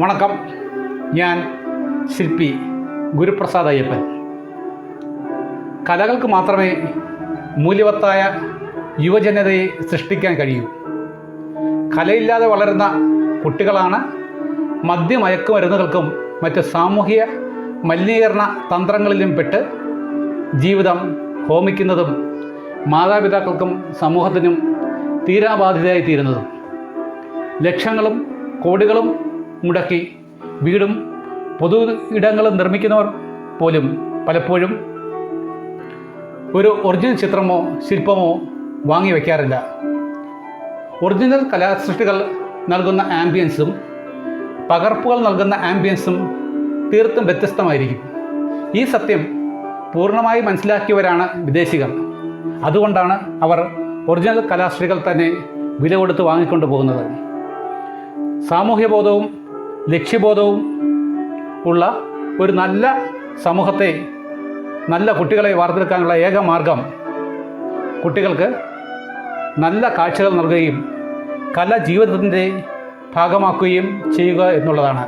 വണക്കം. ഞാൻ ശില്പി ഗുരുപ്രസാദ് അയ്യപ്പൻ. കലകൾക്ക് മാത്രമേ മൂല്യവത്തായ യുവജനതയെ സൃഷ്ടിക്കാൻ കഴിയൂ. കലയില്ലാതെ വളരുന്ന കുട്ടികളാണ് മദ്യമയക്കുമരുന്നുകൾക്കും മറ്റ് സാമൂഹിക മലിനീകരണ തന്ത്രങ്ങളിലും പെട്ട് ജീവിതം ഹോമിക്കുന്നതും മാതാപിതാക്കൾക്കും സമൂഹത്തിനും തീരാബാധിതയായി തീരുന്നതും ലക്ഷങ്ങളും കോടികളും മുടക്കി. വീടും പൊതു ഇടങ്ങളും നിർമ്മിക്കുന്നവർ പോലും പലപ്പോഴും ഒരു ഒറിജിനൽ ചിത്രമോ ശില്പമോ വാങ്ങി വയ്ക്കാറില്ല ഒറിജിനൽ കലാസൃഷ്ടികൾ നൽകുന്ന ആംബിയൻസും പകർപ്പുകൾ നൽകുന്ന ആംബിയൻസും തീർത്തും വ്യത്യസ്തമായിരിക്കും. ഈ സത്യം പൂർണമായി മനസ്സിലാക്കിയവരാണ് വിദേശികൾ. അതുകൊണ്ടാണ് അവർ ഒറിജിനൽ കലാസൃഷ്ടികൾ തന്നെ വില കൊടുത്ത് വാങ്ങിക്കൊണ്ട് പോകുന്നത് സാമൂഹ്യബോധവും ലക്ഷ്യബോധവും ഉള്ള ഒരു നല്ല സമൂഹത്തെ നല്ല കുട്ടികളെ വാർത്തെടുക്കാനുള്ള ഏക മാർഗം കുട്ടികൾക്ക് നല്ല കാഴ്ചകൾ നൽകുകയും കല ജീവിതത്തിന്റെ ഭാഗമാക്കുകയും ചെയ്യുക എന്നുള്ളതാണ്.